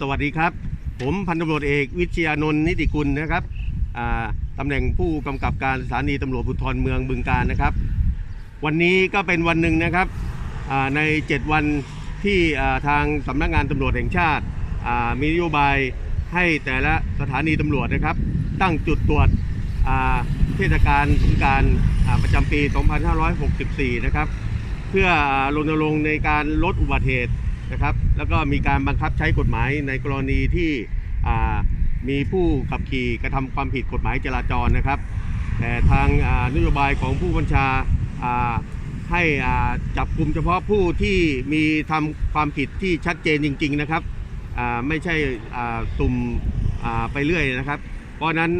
สวัสดีครับ ผมพันตำรวจเอกวิชยานนท์นิติกุลนะครับตำแหน่งผู้กำกับการสถานีตำรวจภูธรเมืองบึงการนะครับ วันนี้ก็เป็นวันหนึ่งนะครับใน 7 วันที่ทางสำนักงานตำรวจแห่งชาติมีนโยบายให้แต่ละสถานีตำรวจนะครับ ตั้งจุดตรวจเทศกาลสงการประจำปี 2564 นะครับ เพื่อรณรงค์ในการลดอุบัติเหตุ นะครับ แล้วก็มีการบังคับใช้กฎหมายในกรณีที่มีผู้ขับขี่กระทำความผิดกฎหมายจราจรนะครับ แต่ทางนโยบายของผู้บัญชาให้จับกลุ่มเฉพาะผู้ที่มีทำความผิดที่ชัดเจนจริง ๆนะครับไม่ใช่อ่าสุ่มไปเรื่อยนะครับ เพราะนั้น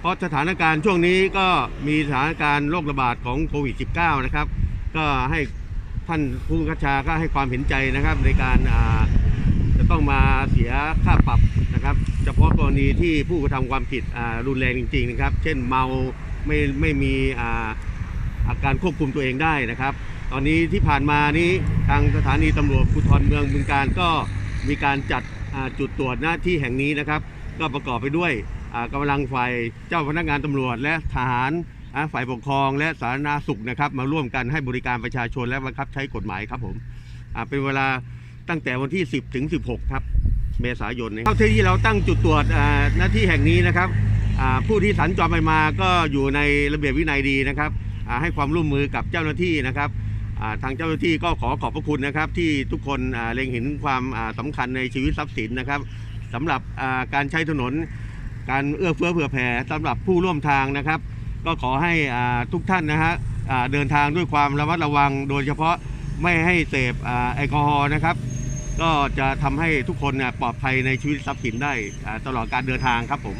เพราะสถานการณ์ช่วงนี้ก็มีสถานการณ์โรคระบาดของโควิด -19 นะครับ ก็ให้ ท่านผู้บัญชาก็ให้ความเห็นใจนะครับ ในการจะต้องมาเสียค่าปรับนะครับ เฉพาะกรณีที่ผู้กระทำความผิดรุนแรงจริง ๆ นะครับ เช่นเมาไม่ไม่มีอาอาการควบคุมตัวเองได้นะครับ ตอนนี้ที่ผ่านมานี้ทางสถานีตำรวจภูธรเมืองบึงการก็มีการจัดจุดตรวจหน้าที่แห่งนี้นะครับ ก็ประกอบไปด้วยอ่ากำลังฝ่ายเจ้าพนักงานตำรวจและทหาร ฝ่ายปกครองและสาธารณสุขนะครับ มาร่วมกันให้บริการประชาชนและบังคับใช้กฎหมายครับผมเป็นเวลาตั้งแต่วันที่ 10 ถึง 16 ครับเมษายนนี้เท่าที่เราตั้งจุดตรวจหน้าที่แห่งนี้นะครับผู้ที่สัญจรไปมาก็อยู่ในระเบียบวินัยดีนะครับให้ความร่วมมือกับเจ้าหน้าที่นะครับทางเจ้าหน้าที่ก็ขอขอบพระคุณนะครับ ที่ทุกคนเล็งเห็นความอ่าสำคัญในชีวิตทรัพย์สินนะครับสำหรับการใช้ถนน การเอื้อเฟื้อเผื่อแผ่สำหรับผู้ร่วมทางนะครับ ก็ขอให้ทุกท่านนะฮะเดินทางด้วยความระมัดระวัง โดยเฉพาะไม่ให้เสพแอลกอฮอล์นะครับ ก็จะทำให้ทุกคนเนี่ยปลอดภัยในชีวิตทรัพย์สินได้ตลอดการเดินทางครับผม